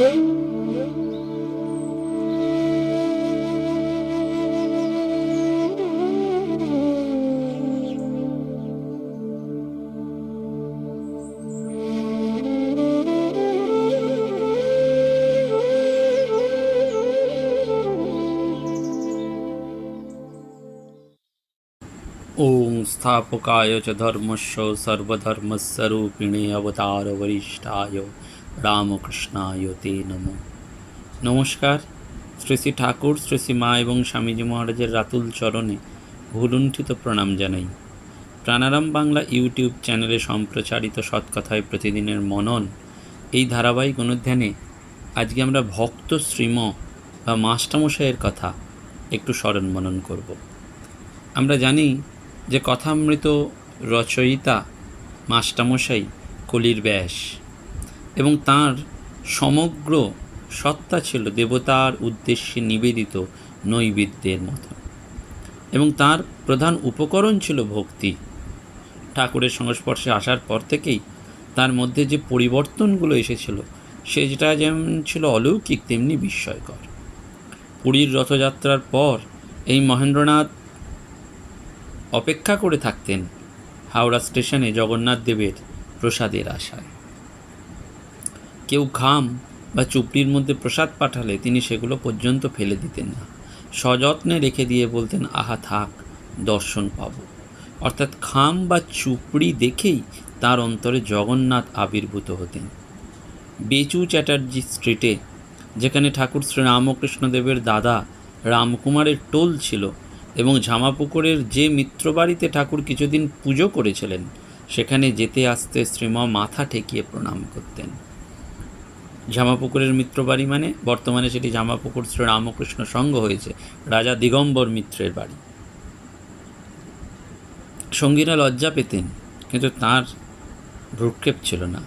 ओम स्थापकाय च धर्मश्च सर्वधर्मस्वरूपिणे अवतार वरिष्ठाय তে নম। নমস্কার, শ্রী শ্রী ঠাকুর, শ্রী শ্রী মা এবং স্বামীজি মহারাজের রাতুল চরণে ভুলুণ্ঠিত প্রণাম জানাই। প্রাণারাম বাংলা ইউটিউব চ্যানেলে সম্প্রচারিত সৎকথায় প্রতিদিনের মনন এই ধারাবাহিক অনুধ্যানে আজকে আমরা ভক্ত শ্রীম বা মাস্টামশাইয়ের কথা একটু স্মরণ মনন করব। আমরা জানি যে কথামৃত রচয়িতা মাস্টামশাই কলির ব্যাস। এবং তার সমগ্র সত্তা ছিল দেবতার উদ্দেশ্যে নিবেদিত নৈবেদ্যের মতো। এবং তার প্রধান উপকরণ ছিল ভক্তি। ঠাকুরের সংস্পর্শে আসার পর থেকেই তার মধ্যে যে পরিবর্তনগুলো এসেছিল, সেটা যেমন ছিল অলৌকিক, তেমনি বিস্ময়কর। পুরীর রথযাত্রার পর এই মহেন্দ্রনাথ অপেক্ষা করে থাকতেন হাওড়া স্টেশনে জগন্নাথ দেবের প্রসাদের আশায়। কেউ ঘাম বা চুপড়ির মধ্যে প্রসাদ পাঠালে তিনি সেগুলো পর্যন্ত ফেলে দিতেন না। সযত্নে রেখে দিয়ে বলতেন, আহা থাক, দর্শন পাব। অর্থাৎ খাম বা চুপড়ি দেখেই তার অন্তরে জগন্নাথ আবির্ভূত হতেন। বেচু চ্যাটার্জি স্ট্রিটে, যেখানে ঠাকুর শ্রী রামকৃষ্ণদেবের দাদা রামকুমারের টোল ছিল এবং ঝামাপুকুরের যে মিত্রবাড়িতে ঠাকুর কিছুদিন পুজো করেছিলেন, সেখানে যেতে আসতে শ্রীম মাথা ঠেকিয়ে প্রণাম করতেন। ঝামাপুকুরের মিত্রবাড়ি মানে? বর্তমানে সেটি ঝামাপুকুর শ্রী রামকৃষ্ণ সংঘ হয়েছে, রাজা দিগম্বর মিত্রের বাড়ি। সঙ্গীরা লজ্জা পেতেন, কিন্তু তার ভ্রুক্ষেপ ছিল না।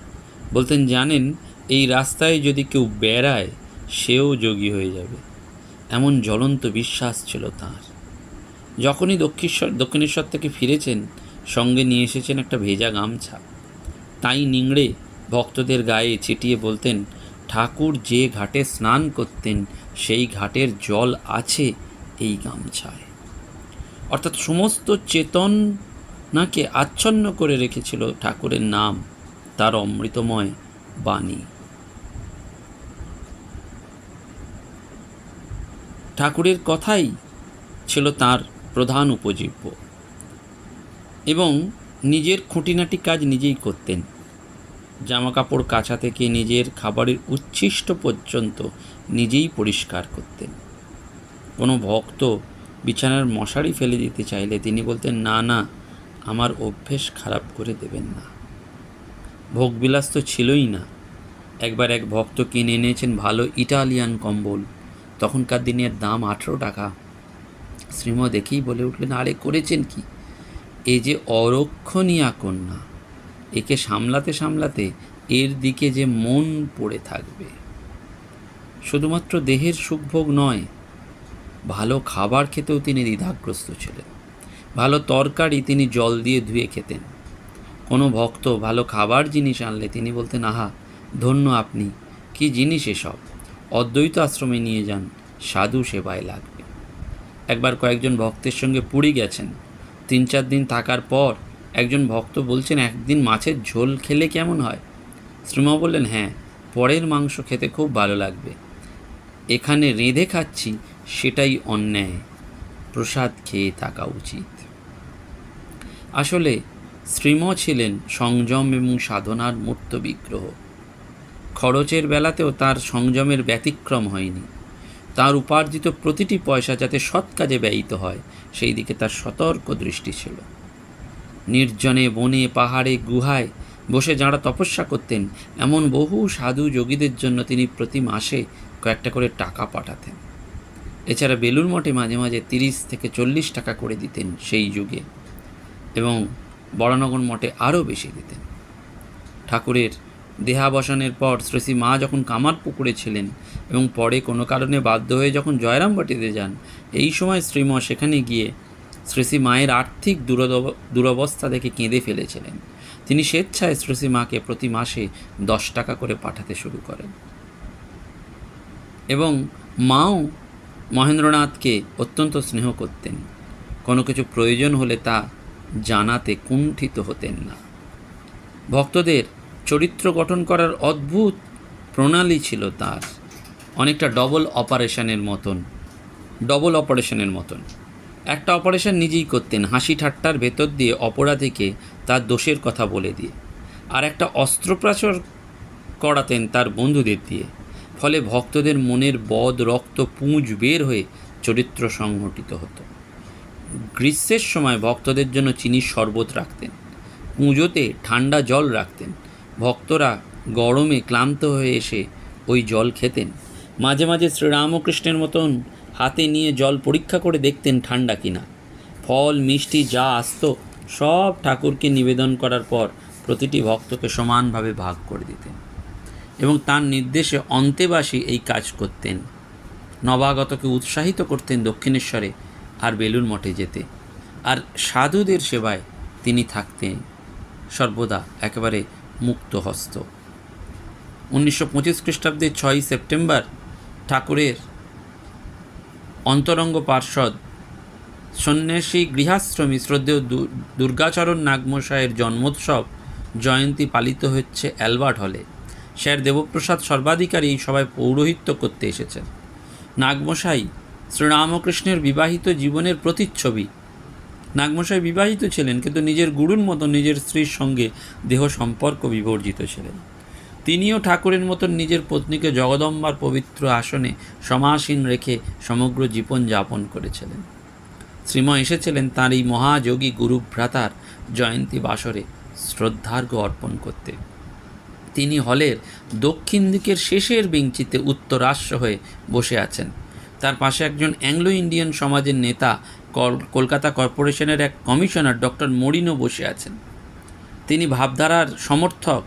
বলতেন, জানেন, এই রাস্তায় যদি কেউ বেড়ায়, সেও যোগী হয়ে যাবে। এমন জ্বলন্ত বিশ্বাস ছিল তার। যখনই দক্ষিণেশ্বর দক্ষিণেশ্বর থেকে ফিরেছেন, সঙ্গে নিয়ে এসেছেন একটা ভেজা গামছা। তাই নিংড়ে ভক্তদের গায়ে ছিটিয়ে বলতেন ঠাকুর যে ঘাটে স্নান করতেন, সেই ঘাটের জল আছে এই গামছায়। অর্থাৎ সমস্ত চেতনাকে আচ্ছন্ন করে রেখেছিল ঠাকুরের নাম, তার অমৃতময় বাণী। ঠাকুরের কথাই ছিল তার প্রধান উপজীব্য। এবং নিজের খুঁটিনাটি কাজ নিজেই করতেন। জামা কাপড় কাচা থেকে নিজের খাবারের উচ্ছিষ্ট পর্যন্ত নিজেই পরিষ্কার করতেন। কোনো ভক্ত বিছানার মশারি ফেলে দিতে চাইলে তিনি বলতেন, না না, আমার অভ্যেস খারাপ করে দেবেন না। ভোগবিলাস তো ছিলই না। একবার এক ভক্ত কিনে এনেছেন ভালো ইটালিয়ান কম্বল। তখনকার দিনের দাম আঠেরো টাকা। শ্রীম দেখেই বলে উঠলেন, আরে, করেছেন কি? এ যে অরক্ষণীয়া কন্যা। একে সামলাতে সামলাতে এর দিকে যে মন পড়ে থাকবে। শুধুমাত্র দেহের সুখভোগ নয়, ভালো খাবার খেতেও তিনি দ্বিধাগ্রস্ত ছিলেন। ভালো তরকারি তিনি জল দিয়ে ধুয়ে খেতেন। কোনো ভক্ত ভালো খাবার জিনিস আনলে তিনি বলতেন, আহা, ধন্য আপনি, কি জিনিস এসব? অদ্বৈত আশ্রমে নিয়ে যান, সাধু সেবায় লাগবে। একবার কয়েকজন ভক্তের সঙ্গে পুরী গেছেন। তিন চার দিন থাকার পর একজন ভক্ত বলছেন, একদিন মাছের ঝোল খেলে কেমন হয়? শ্রীমা বললেন হ্যাঁ পরের মাংস খেতে খুব ভালো লাগবে। এখানে রেঁধে খাচ্ছি, সেটাই অন্যায়। প্রসাদ খেয়ে থাকা উচিত। আসলে শ্রীম ছিলেন সংযম এবং সাধনার মূর্ত বিগ্রহ। খরচের বেলাতেও তার সংযমের ব্যতিক্রম হয়নি। তার উপার্জিত প্রতিটি পয়সা যাতে সৎ কাজে ব্যয়িত হয়, সেই দিকে তার সতর্ক দৃষ্টি ছিল। নির্জনে বনে পাহাড়ে গুহায় বসে যাঁরা তপস্যা করতেন, এমন বহু সাধু যোগীদের জন্য তিনি প্রতি মাসে কয়েকটা করে টাকা পাঠাতেন। এছাড়া বেলুর মঠে মাঝে মাঝে তিরিশ থেকে চল্লিশ টাকা করে দিতেন সেই যুগে এবং বড়নগর মঠে আরও বেশি দিতেন। ঠাকুরের দেহাবসানের পর শ্রী মা যখন কামার পুকুরে ছিলেন এবং পরে কোনো কারণে বাধ্য হয়ে যখন জয়রামবাটিতে যান, এই সময় শ্রীম সেখানে গিয়ে শ্রী মায়ের আর্থিক দুরবস্থা দেখে কেঁদে ফেলেছিলেন। তিনি স্বেচ্ছায় শ্রী মাকে প্রতি মাসে দশ টাকা করে পাঠাতে শুরু করেন। এবং মাও মহেন্দ্রনাথকে অত্যন্ত স্নেহ করতেন। কোনো কিছু প্রয়োজন হলে তা জানাতে কুণ্ঠিত হতেন না। ভক্তদের চরিত্র গঠন করার অদ্ভুত প্রণালী ছিল তার। অনেকটা ডবল অপারেশনের মতন ডবল অপারেশনের মতন। একটা অপারেশন নিজেই করতেন, হাসি ঠাট্টার ভেতর দিয়ে অপরাধীকে তার দোষের কথা বলে দিয়ে। আর একটা অস্ত্রোপচার করাতেন তার বন্ধুদের দিয়ে। ফলে ভক্তদের মনের বদ রক্ত পুঁজ বের হয়ে চরিত্র সংঘটিত হতো। গ্রীষ্মের সময় ভক্তদের জন্য চিনির শরবত রাখতেন। পুজোতে ঠান্ডা জল রাখতেন। ভক্তরা গরমে ক্লান্ত হয়ে এসে ওই জল খেতেন। মাঝে মাঝে শ্রীরামকৃষ্ণের মতন হাতে নিয়ে জল পরীক্ষা করে দেখতেন ঠান্ডা কিনা। ফল, মিষ্টি, যা আসতো, সব ঠাকুরকে নিবেদন করার পর প্রতিটি ভক্তকে সমানভাবে ভাগ করে দিতেন এবং তার নির্দেশে অন্তেবাসী এই কাজ করতেন। নবাগতকে উৎসাহিত করতেন দক্ষিণেশ্বরে আর বেলুর মঠে যেতে। আর সাধুদের সেবায় তিনি থাকতেন। সর্বদা একেবারে মুক্ত হস্ত উনিশশো পঁচিশ খ্রিস্টাব্দের ছয়ই সেপ্টেম্বর ঠাকুরের অন্তরঙ্গ সন্ন্যাসী গৃহাশ্রমী শ্রদ্ধেয় দুর্গাচরণ নাগমশাইয়ের জন্মোৎসব জয়ন্তী পালিত হচ্ছে অ্যালবার্ট হলে। স্যার দেবপ্রসাদ সর্বাধিকারী এই সভায় পৌরোহিত্য করতে এসেছেন। নাগমশাই শ্রীরামকৃষ্ণের বিবাহিত জীবনের প্রতিচ্ছবি। নাগমশাই বিবাহিত ছিলেন, কিন্তু নিজের গুরুর মতো নিজের স্ত্রীর সঙ্গে দেহ সম্পর্ক বিবর্জিত ছিলেন। তিনিও ঠাকুরের মতন নিজের পত্নীকে জগদম্বার পবিত্র আসনে সমাসীন রেখে সমগ্র জীবন যাপন করেছিলেন। শ্রীম এসেছিলেন তাঁর এই মহাযোগী গুরুভ্রাতার জয়ন্তী বাসরে শ্রদ্ধার্ঘ অর্পণ করতে। তিনি হলের দক্ষিণ দিকের শেষের বেঞ্চিতে উত্তরাশ্ব হয়ে বসে আছেন। তার পাশে একজন অ্যাংলো ইন্ডিয়ান সমাজের নেতা কল- কলকাতা কর্পোরেশনের এক কমিশনার ডক্টর মরিনো বসে আছেন। তিনি ভাবধারার সমর্থক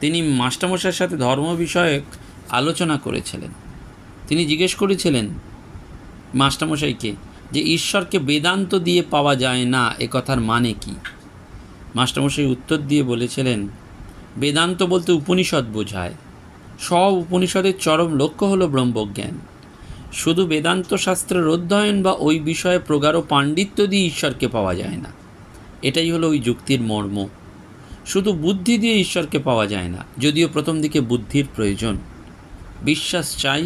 তিনি মাস্টারমশাইয়ের সাথে ধর্ম বিষয়ক আলোচনা করেছিলেন। তিনি জিজ্ঞেস করেছিলেন মাস্টারমশাইকে যে ঈশ্বরকে বেদান্ত দিয়ে পাওয়া যায় না, এ কথার মানে কি? মাস্টারমশাই উত্তর দিয়ে বলেছিলেন, বেদান্ত বলতে উপনিষদ বোঝায়। সব উপনিষদের চরম লক্ষ্য হলো ব্রহ্মজ্ঞান। শুধু বেদান্ত শাস্ত্রের অধ্যয়ন বা ওই বিষয়ে প্রগাঢ় পাণ্ডিত্য দিয়ে ঈশ্বরকে পাওয়া যায় না। এটাই হলো ওই যুক্তির মর্ম। শুধু বুদ্ধি দিয়ে ঈশ্বরকে পাওয়া যায় না, যদিও প্রথম দিকে বুদ্ধির প্রয়োজন। বিশ্বাস চাই,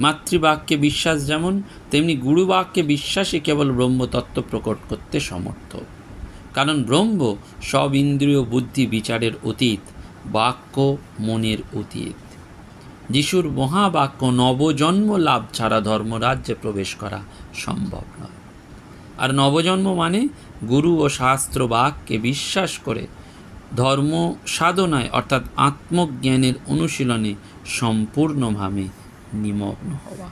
মাতৃবাক্যে বিশ্বাস যেমন, তেমনি গুরুবাক্যে বিশ্বাসই কেবল ব্রহ্মতত্ত্ব প্রকট করতে সমর্থ। কারণ ব্রহ্ম সব ইন্দ্রিয় বুদ্ধি বিচারের অতীত, বাক্য মনের অতীত। যিশুর মহাবাক্য, নবজন্ম লাভ ছাড়া ধর্মরাজ্যে প্রবেশ করা সম্ভব নয়। আর নবজন্ম মানে গুরু ও শাস্ত্র বাক্যে বিশ্বাস করে ধর্ম সাধনায় অর্থাৎ আত্মজ্ঞানের অনুশীলনে সম্পূর্ণভাবে নিমগ্ন হওয়া।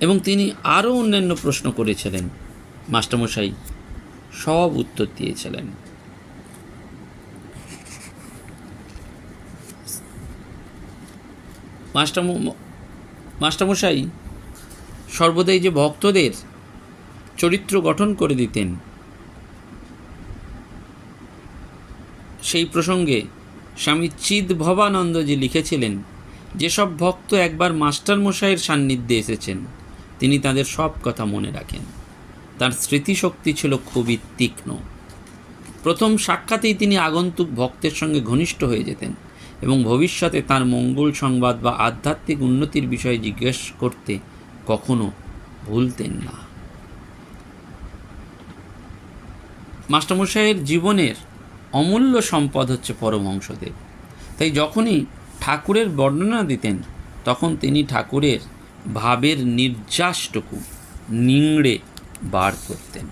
এবং তিনি আরও অন্যান্য প্রশ্ন করেছিলেন। মাস্টারমশাই, সব উত্তর দিয়েছিলেন। মাস্টার মাস্টারমশাই, সর্বদাই যে ভক্তদের চরিত্র গঠন করে দিতেন সেই প্রসঙ্গে স্বামী চিদ ভবানন্দজি লিখেছিলেন, যেসব ভক্ত একবার মাস্টারমশাইয়ের সান্নিধ্যে এসেছেন, তিনি তাদের সব কথা মনে রাখেন। তার স্মৃতিশক্তি ছিল খুবই তীক্ষ্ণ। প্রথম সাক্ষাতেই তিনি আগন্তুক ভক্তের সঙ্গে ঘনিষ্ঠ হয়ে যেতেন এবং ভবিষ্যতে তার মঙ্গল সংবাদ বা আধ্যাত্মিক উন্নতির বিষয়ে জিজ্ঞেস করতে কখনো ভুলতেন না। মাস্টারমশাইয়ের জীবনের অমূল্য সম্পদ হচ্ছে পরমহংসদেব। তাই যখনই ঠাকুরের বর্ণনা দিতেন, তখন তিনি ঠাকুরের ভাবের নির্যাসটুকু নিংড়ে বার করতেন।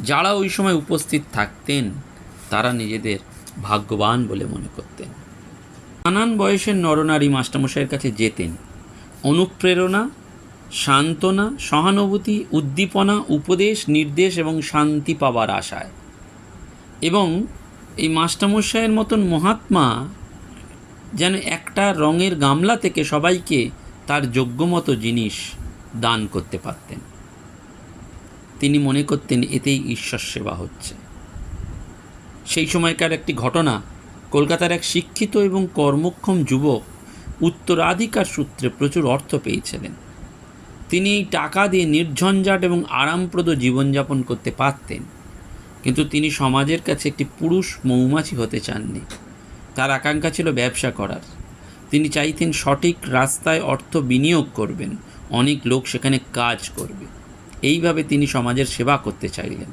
যারা ওই সময় উপস্থিত থাকতেন, তারা নিজেদের ভাগ্যবান বলে মনে করতেন। নানান বয়সের নরনারী মাস্টারমশাইয়ের কাছে যেতেন। অনুপ্রেরণা, সান্ত্বনা, সহানুভূতি, উদ্দীপনা, উপদেশ, নির্দেশ এবং শান্তি পাবার আশায়। এবং এই মাস্টারমশাইয়ের মতন মহাত্মা যেন একটা রঙের গামলা থেকে সবাইকে তার যোগ্যমতো জিনিস দান করতে পারতেন। তিনি মনে করতেন এতেই ঈশ্বর সেবা হচ্ছে। সেই সময়কার একটি ঘটনা, কলকাতার এক শিক্ষিত এবং কর্মক্ষম যুবক উত্তরাধিকার সূত্রে প্রচুর অর্থ পেয়েছিলেন। তিনি টাকা দিয়ে নির্ঝঞ্ঝাট এবং আরামপ্রদ জীবনযাপন করতে পারতেন। কিন্তু তিনি সমাজের কাছে একটি পুরুষ মৌমাছি হতে চাননি। তার আকাঙ্ক্ষা ছিল ব্যবসা করার। তিনি চাইতেন সঠিক রাস্তায় অর্থ বিনিয়োগ করবেন, অনেক লোক সেখানে কাজ করবে। এইভাবে তিনি সমাজের সেবা করতে চাইলেন।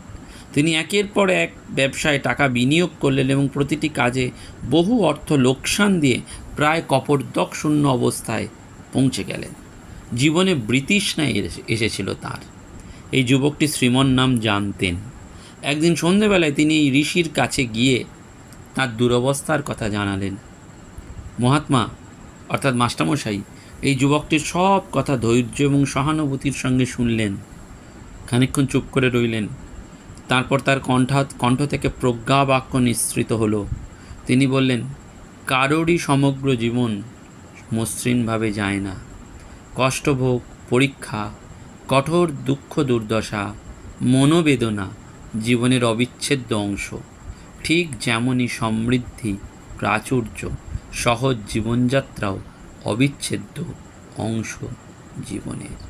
তিনি একের পর এক ব্যবসায় টাকা বিনিয়োগ করলেন এবং প্রতিটি কাজে বহু অর্থ লোকসান দিয়ে প্রায় কপর্দক শূন্য অবস্থায় পৌঁছে গেলেন। জীবনে বৃতৃষ্ণায় এসে- এসেছিল তার। এই যুবকটি শ্রীমন নাম জানতেন। একদিন সন্ধেবেলায় তিনি ঋষির কাছে গিয়ে তার দুরবস্থার কথা জানালেন। মহাত্মা, অর্থাৎ মাস্টারমশাই, এই যুবকটির সব কথা ধৈর্য এবং সহানুভূতির সঙ্গে শুনলেন। খানিকক্ষণ চুপ করে রইলেন। তারপর তার কণ্ঠ কণ্ঠ থেকে প্রজ্ঞা বাক্য নিঃসৃত হলো। তিনি বললেন, কারোরই সমগ্র জীবন মসৃণভাবে যায় না। কষ্টভোগ, পরীক্ষা, কঠোর দুঃখ দুর্দশা, মনোবেদনা জীবনের অবিচ্ছেদ্য অংশ। ঠিক যেমনই সমৃদ্ধি, প্রাচুর্য, সহজ জীবনযাত্রাও অবিচ্ছেদ্য অংশ জীবনের।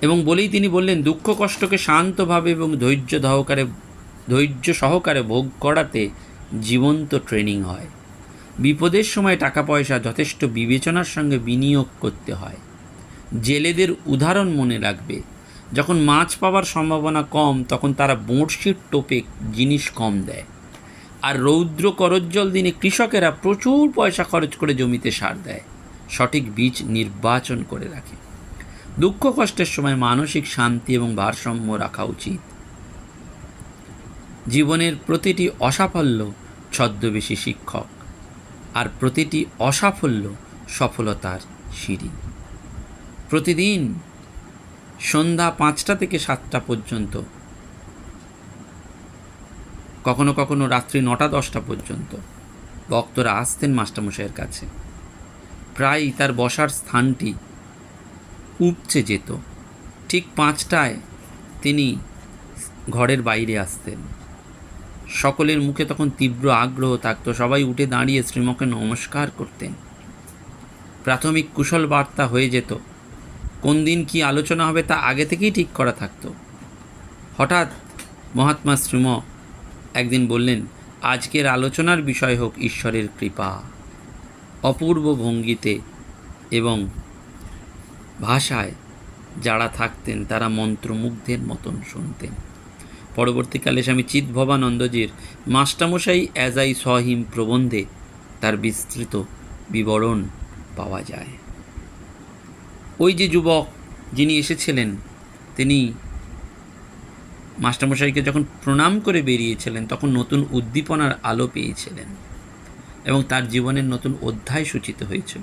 এবং বলেই তিনি বললেন, দুঃখ কষ্টকে শান্তভাবে এবং ধৈর্য সহকারে ধৈর্য সহকারে ভোগ করাতে জীবন্ত ট্রেনিং হয়। বিপদের সময় টাকা পয়সা যথেষ্ট বিবেচনার সঙ্গে বিনিয়োগ করতে হয়। জেলেদের উদাহরণ মনে রাখবে। যখন মাছ পাওয়ার সম্ভাবনা কম, তখন তারা বড়শির টোপে জিনিস কম দেয়। আর রৌদ্র করজ্জল দিনে কৃষকেরা প্রচুর পয়সা খরচ করে জমিতে সার দেয়। সঠিক বীজ নির্বাচন করে রাখে। দুঃখ কষ্টের সময় মানসিক শান্তি এবং ভারসাম্য রাখা উচিত। জীবনের প্রতিটি অসাফল্য ছদ্মবেশী শিক্ষক। আর প্রতিটি অসাফল্য সফলতার সিঁড়ি। প্রতিদিন সন্ধ্যা পাঁচটা থেকে সাতটা পর্যন্ত। কখনো কখনো রাত্রি নটা, দশটা পর্যন্ত। ভক্তরা আসতেন মাস্টারমশাইয়ের কাছে। প্রায়ই তার বসার স্থানটি উপচে যেত। ঠিক পাঁচটায় তিনি ঘরের বাইরে আসতেন। সকলের মুখে তখন তীব্র আগ্রহ থাকতো। সবাই উঠে দাঁড়িয়ে শ্রীমকে নমস্কার করতেন। প্রাথমিক কুশল বার্তা হয়ে যেত কোন দিন কি আলোচনা হবে তা আগে থেকেই ঠিক করা থাকতো। হঠাৎ মহাত্মা শ্রীম একদিন বললেন, আজকের আলোচনার বিষয় হোক ঈশ্বরের কৃপা। অপূর্ব ভঙ্গিতে এবং ভাষায় যারা থাকতেন, তারা মন্ত্রমুগ্ধের মতন শুনতেন। পরবর্তীকালে স্বামী চিৎভবানন্দজির মাস্টামশাই অ্যাজ আই সহিম প্রবন্ধে তার বিস্তৃত বিবরণ পাওয়া যায়। ওই যে যুবক যিনি এসেছিলেন, তিনি মাস্টারমশাইকে যখন প্রণাম করে বেরিয়েছিলেন, তখন নতুন উদ্দীপনার আলো পেয়েছিলেন এবং তার জীবনের নতুন অধ্যায় সূচিত হয়েছিল।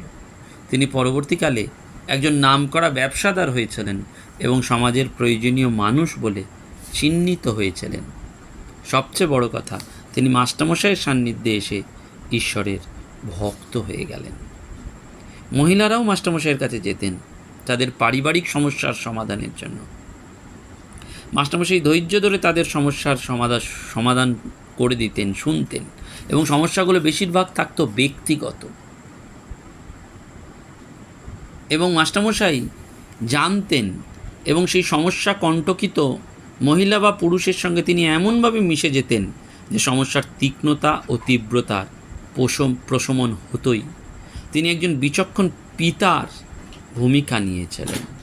তিনি পরবর্তীকালে একজন নামকরা ব্যবসাদার হয়েছিলেন এবং সমাজের প্রয়োজনীয় মানুষ বলে চিহ্নিত হয়েছিলেন। সবচেয়ে বড় কথা, তিনি মাস্টারমশাইয়ের সান্নিধ্যে এসে ঈশ্বরের ভক্ত হয়ে গেলেন। মহিলারাও মাস্টারমশাইয়ের কাছে যেতেন। তাদের পারিবারিক সমস্যার সমাধানের জন্য। মাস্টারমশাই ধৈর্য ধরে তাদের সমস্যার সমাধান সমাধান করে দিতেন, শুনতেন এবং সমস্যাগুলো বেশিরভাগ থাকতো ব্যক্তিগত। এবং মাস্টারমশাই জানতেন এবং সেই সমস্যা কণ্টকিত মহিলা বা পুরুষের সঙ্গে তিনি এমনভাবে মিশে যেতেন যে সমস্যার তীক্ষ্ণতা ও তীব্রতার পোষম প্রশমন হতোই। তিনি একজন বিচক্ষণ পিতার ভূমিকা নিয়েছিলেন।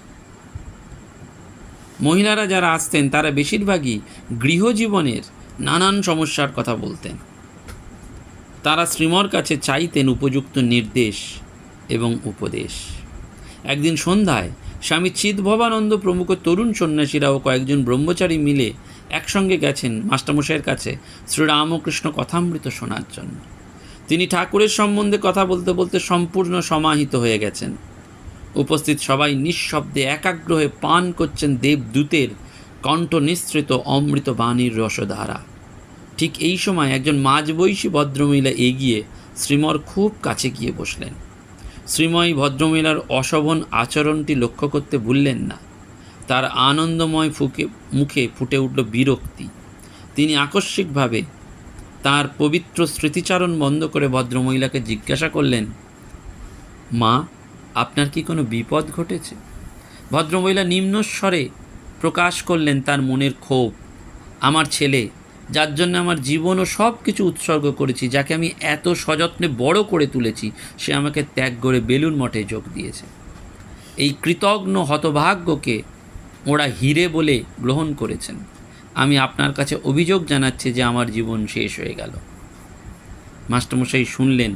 মহিলারা যারা আসতেন, তারা বেশিরভাগই গৃহজীবনের নানান সমস্যার কথা বলতেন। তারা শ্রীমর কাছে চাইতেন উপযুক্ত নির্দেশ এবং উপদেশ। একদিন সন্ধ্যায় স্বামী চিৎভবানন্দ প্রমুখ তরুণ সন্ন্যাসীরা ও কয়েকজন ব্রহ্মচারী মিলে একসঙ্গে গেছেন মাস্টারমশাইয়ের কাছে শ্রীরামকৃষ্ণ কথামৃত শোনার জন্য। তিনি ঠাকুরের সম্বন্ধে কথা বলতে বলতে সম্পূর্ণ সমাহিত হয়ে গেছেন। উপস্থিত সবাই নিঃশব্দে একাগ্রহে পান করছেন দেবদূতের কণ্ঠ নিঃসৃত অমৃত বাণীর রসধারা। ঠিক এই সময় একজন মাঝবয়সী ভদ্রমহিলা এগিয়ে শ্রীমর খুব কাছে গিয়ে বসলেন। শ্রীময়ী ভদ্রমহিলার অশোভন আচরণটি লক্ষ্য করতে ভুললেন না। তার আনন্দময় ফুকে, মুখে ফুটে উঠল বিরক্তি। তিনি আকস্মিকভাবে তার পবিত্র স্মৃতিচারণ বন্ধ করে ভদ্রমহিলাকে জিজ্ঞাসা করলেন, মা আপনার কি কোনো বিপদ ঘটেছে? ভদ্রমহিলা নিম্নস্বরে প্রকাশ করলেন তার মনের ক্ষোভ। আমার ছেলে, যার জন্য আমার জীবন ও সব কিছু উৎসর্গ করেছি, যাকে আমি এত সযত্নে বড় করে তুলেছি, সে আমাকে ত্যাগ করে বেলুন মঠে যোগ দিয়েছে। এই কৃতজ্ঞ হতভাগ্যকে ওরা হিরে বলে গ্রহণ করেছেন। আমি আপনার কাছে অভিযোগ জানাচ্ছি যে আমার জীবন শেষ হয়ে গেল। মাস্টারমশাই শুনলেন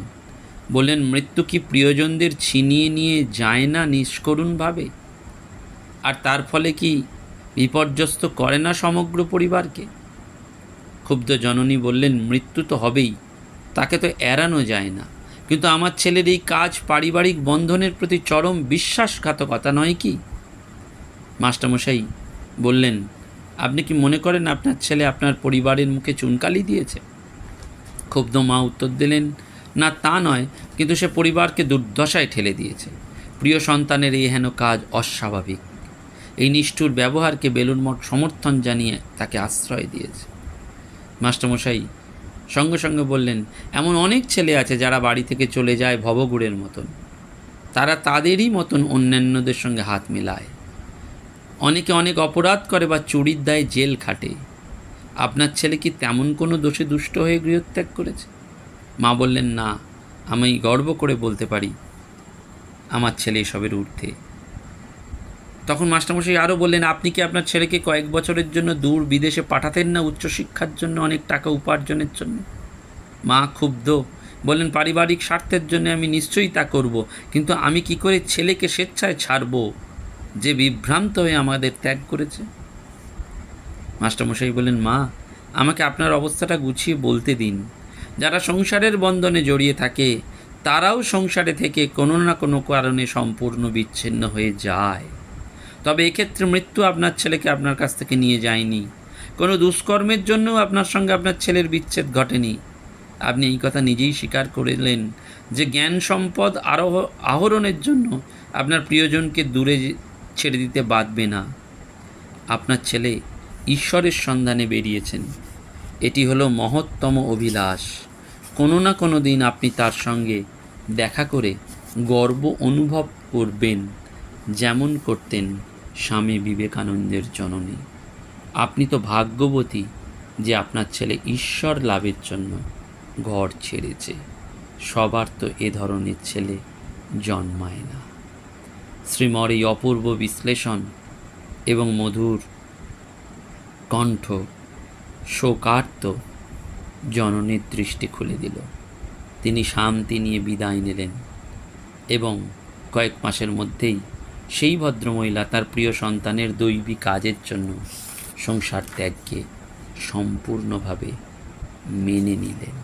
বললেন, মৃত্যু কি প্রিয়জনদের ছিনিয়ে নিয়ে যায় না নিষ্করুণভাবে? আর তার ফলে কি বিপর্যস্ত করে না সমগ্র পরিবারকে? ক্ষুব্ধ জননী বললেন, মৃত্যু তো হবেই, তাকে তো এড়ানো যায় না। কিন্তু আমার ছেলের এই কাজ পারিবারিক বন্ধনের প্রতি চরম বিশ্বাসঘাতকতা নয় কি? মাস্টারমশাই বললেন, আপনি কি মনে করেন আপনার ছেলে আপনার পরিবারের মুখে চুনকালি দিয়েছে? ক্ষুব্ধ মা উত্তর দিলেন না তা নয়, কিন্তু সে পরিবারকে দুর্দশায় ঠেলে দিয়েছে। প্রিয় সন্তানের এই হেন কাজ অস্বাভাবিক। এই নিষ্ঠুর ব্যবহারকে বেলুন মঠ সমর্থন জানিয়ে তাকে আশ্রয় দিয়েছে। মাস্টারমশাই সঙ্গে সঙ্গে বললেন, এমন অনেক ছেলে আছে যারা বাড়ি থেকে চলে যায় ভবগুড়ের মতন। তারা তাদেরই মতন অন্যান্যদের সঙ্গে হাত মেলায়। অনেকে অনেক অপরাধ করে বা চুরির দায়ে জেল খাটে। আপনার ছেলে কি তেমন কোনো দোষে দুষ্ট হয়ে গৃহত্যাগ করেছে? মা বললেন, না, আমি গর্ব করে বলতে পারি আমার ছেলে এসবের ঊর্ধ্বে। তখন মাস্টারমশাই আরও বললেন, আপনি কি আপনার ছেলেকে কয়েক বছরের জন্য দূর বিদেশে পাঠাতেন না উচ্চশিক্ষার জন্য অনেক টাকা উপার্জনের জন্য? মা ক্ষুব্ধ বললেন, পারিবারিক স্বার্থের জন্য আমি নিশ্চয়ই তা করব, কিন্তু আমি কি করে ছেলেকে স্বেচ্ছায় ছাড়ব যে বিভ্রান্ত হয়ে আমাদের ত্যাগ করেছে? মাস্টারমশাই বললেন, মা, আমাকে আপনার অবস্থাটা গুছিয়ে বলতে দিন। যারা সংসারের বন্ধনে জড়িয়ে থাকে, তারাও সংসারে থেকে কোনো না কোনো কারণে সম্পূর্ণ বিচ্ছিন্ন হয়ে যায়। তবে এক্ষেত্রে মৃত্যু আপনার ছেলেকে আপনার কাছ থেকে নিয়ে যায়নি। কোনো দুষ্কর্মের জন্যও আপনার সঙ্গে আপনার ছেলের বিচ্ছেদ ঘটেনি। আপনি এই কথা নিজেই স্বীকার করলেন যে জ্ঞান সম্পদ আরোহ, আহরণের জন্য আপনার প্রিয়জনকে দূরে ছেড়ে দিতে বাধবে না। আপনার ছেলে ঈশ্বরের সন্ধানে বেরিয়েছেন। এটি হলো মহত্তম অভিলাষ। কোনো না কোনো দিন আপনি তার সঙ্গে দেখা করে গর্ব অনুভব করবেন, যেমন করতেন স্বামী বিবেকানন্দের জননী। আপনি তো ভাগ্যবতী যে আপনার ছেলে ঈশ্বর লাভের জন্য ঘর ছেড়েছে। সবার তো এ ধরনের ছেলে জন্মায় না। শ্রীমর এই অপূর্ব বিশ্লেষণ এবং মধুর কণ্ঠ শোকার্ত জননীর দৃষ্টি খুলে দিল। তিনি শান্তি নিয়ে বিদায় নিলেন এবং কয়েক মাসের মধ্যেই সেই ভদ্রমহিলা তার প্রিয় সন্তানের দৈবী কাজের জন্য সংসার ত্যাগকে সম্পূর্ণভাবে মেনে নিলেন।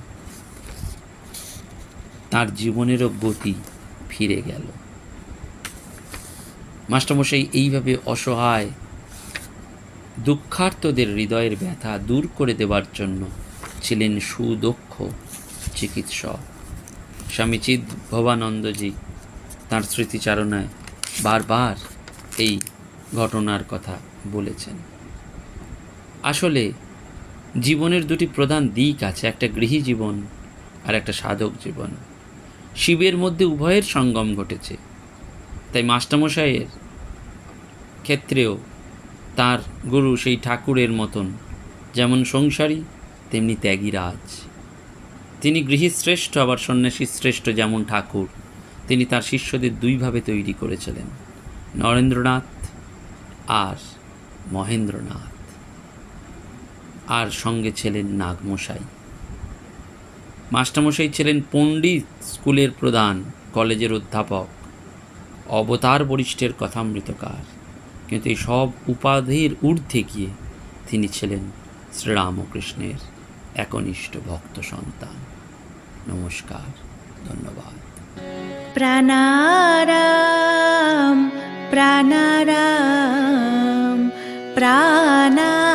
তার জীবনেরও গতি ফিরে গেল। মাস্টারমশাই, এইভাবে অসহায় দুঃখার্তদের হৃদয়ের ব্যথা দূর করে দেবার জন্য ছিলেন সুদক্ষ চিকিৎসক। স্বামী চিদ ভবানন্দজি তাঁর স্মৃতিচারণায় বারবার এই ঘটনার কথা বলেছেন। আসলে জীবনের দুটি প্রধান দিক আছে, একটা গৃহী জীবন আর একটা সাধক জীবন। শিবের মধ্যে উভয়ের সঙ্গম ঘটেছে, তাই মাস্টারমশাইয়ের ক্ষেত্রেও তার গুরু সেই ঠাকুরের মতন, যেমন সংসারী তেমনি ত্যাগী রাজ। তিনি গৃহী শ্রেষ্ঠ আবার সন্ন্যাসী শ্রেষ্ঠ যেমন ঠাকুর, তিনি তার শিষ্যদের দুইভাবে তৈরি করেছিলেন, নরেন্দ্রনাথ আর মহেন্দ্রনাথ। আর সঙ্গে ছিলেন নাগমশাই। মাস্টারমশাই ছিলেন পণ্ডিত, স্কুলের প্রধান, কলেজের অধ্যাপক, অবতার বরিষ্ঠের কথামৃতকার। কিন্তু এই সব উপাধির ঊর্ধ্বে গিয়ে তিনি ছিলেন শ্রীরামকৃষ্ণের একনিষ্ঠ ভক্ত সন্তান। নমস্কার ধন্যবাদ। প্রাণারাম প্রাণারাম প্রাণারাম।